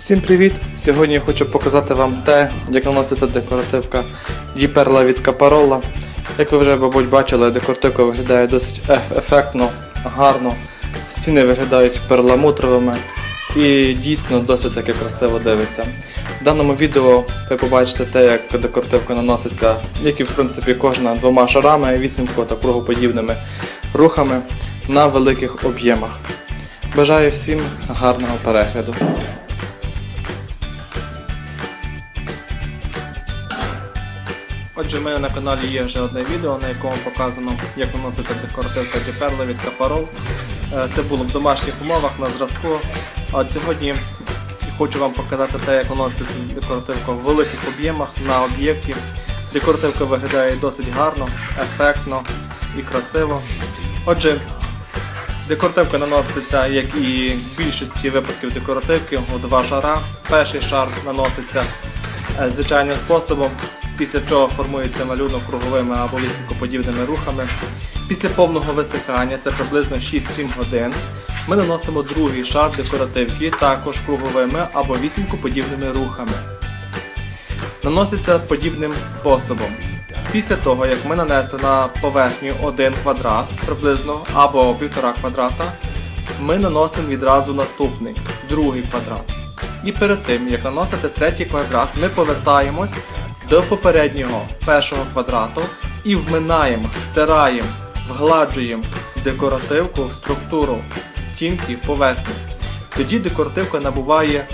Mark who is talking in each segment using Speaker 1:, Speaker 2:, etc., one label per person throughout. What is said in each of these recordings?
Speaker 1: Всім привіт! Сьогодні я хочу показати вам те, як наноситься декоративка Діперла від Капарола. Як ви вже, мабуть, бачили, декоративка виглядає досить ефектно, гарно. Стіни виглядають перламутровими і дійсно досить таки красиво дивиться. В даному відео ви побачите те, як декоративка наноситься, як і в принципі кожна двома шарами, вісімко та кругоподібними рухами на великих об'ємах. Бажаю всім гарного перегляду. Отже, в мене на каналі є вже одне відео, на якому показано, як наноситься декоративка Діперла від Капарол. Е, Це було в домашніх умовах на зразку. А от сьогодні хочу вам показати те, як наноситься декоративка в великих об'ємах на об'єкті. Декоративка виглядає досить гарно, ефектно і красиво. Отже, Декоративка наноситься, як і в більшості випадків декоративки, у два шара. Перший шар наноситься е, звичайним способом, після чого формується малюнок круговими або ліснікоподібними рухами. Після повного висихання, це приблизно 6-7 годин, ми наносимо другий шар декоративки, також круговими або вісімкоподібними рухами. Наноситься подібним способом. Після того, як ми нанесли на поверхню один квадрат приблизно або 1,5 квадрата, ми наносимо відразу наступний, другий квадрат. І перед тим, як наносити третій квадрат, ми повертаємось до попереднього першого квадрату і вминаємо, втираємо, вгладжуємо декоративку в структуру стінки поверхні. Тоді декоративка набуває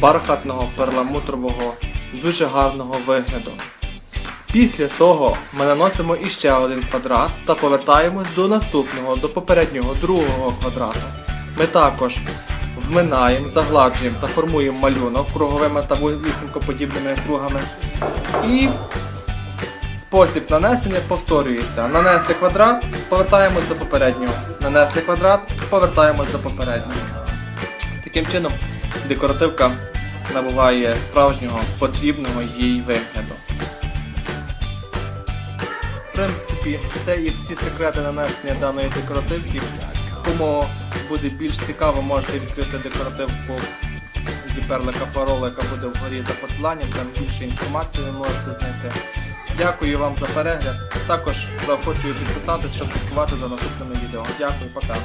Speaker 1: бархатного перламутрового, дуже гарного вигляду. Після цього ми наносимо іще один квадрат та повертаємось до наступного, до попереднього другого квадрату. Ми також вминаємо, загладжуємо та формуємо малюнок круговими та вісімкоподібними кругами. І спосіб нанесення повторюється. Нанесли квадрат, повертаємось до попереднього. Нанесли квадрат, повертаємось до попереднього. Таким чином, декоративка набуває справжнього потрібного їй вигляду. В принципі, це і всі секрети нанесення даної декоративки. Кому буде більш цікаво, можете відкрити декоративку Діперлика Парола, яка буде вгорі за посиланням, там більше інформації ви можете знайти. Дякую вам за перегляд. Також заохочую підписатися, щоб слідкувати за наступними відео. Дякую, пока.